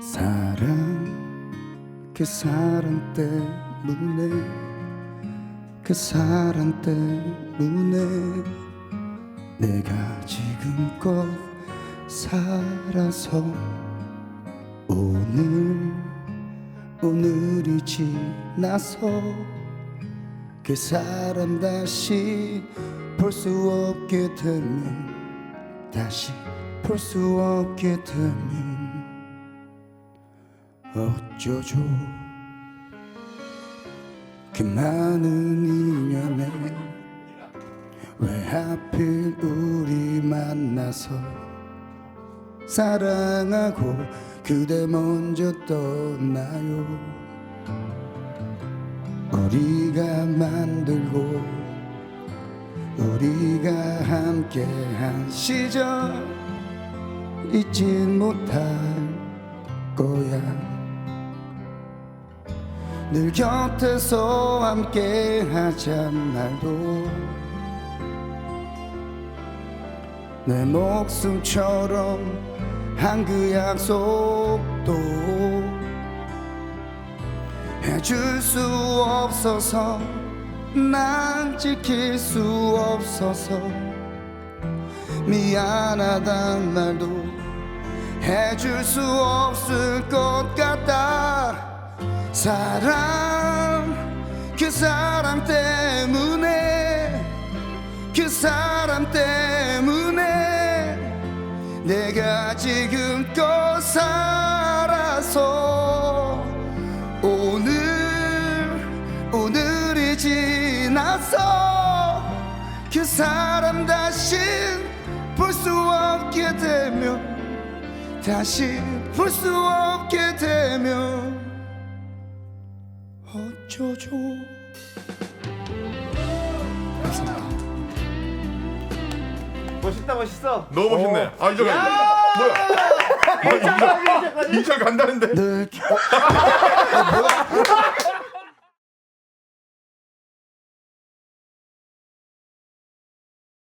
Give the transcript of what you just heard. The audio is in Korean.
사랑 그 사람 때문에 그 사람 때문에 내가 지금껏 살아서 오늘 오늘이 지나서 그 사람 다시 볼 수 없게 되면 다시 볼 수 없게 되면 어쩌죠? 그 많은 인연에 왜 하필 우리 만나서 사랑하고 그대 먼저 떠나요? 우리가 만들고 우리가 함께한 시절 잊진 못할 거야 늘 곁에서 함께하잔 날도 내 목숨처럼 한 그 약속도 해줄 수 없어서 난 지킬 수 없어서 미안하단 말도 해줄 수 없을 것 같다 사랑 그 사람 때문에 그 사람 때문에 내가 지금껏 살아서 오늘 오늘이 지나서 그 사람 다시 볼 수 없게 되면 다시 볼 수 없게 되면 어쩌죠 멋있다 멋있어. 너무 멋있네. 아 이제 가. 뭐야? 2절 간다는데. 늘 겨... 어, 뭐야?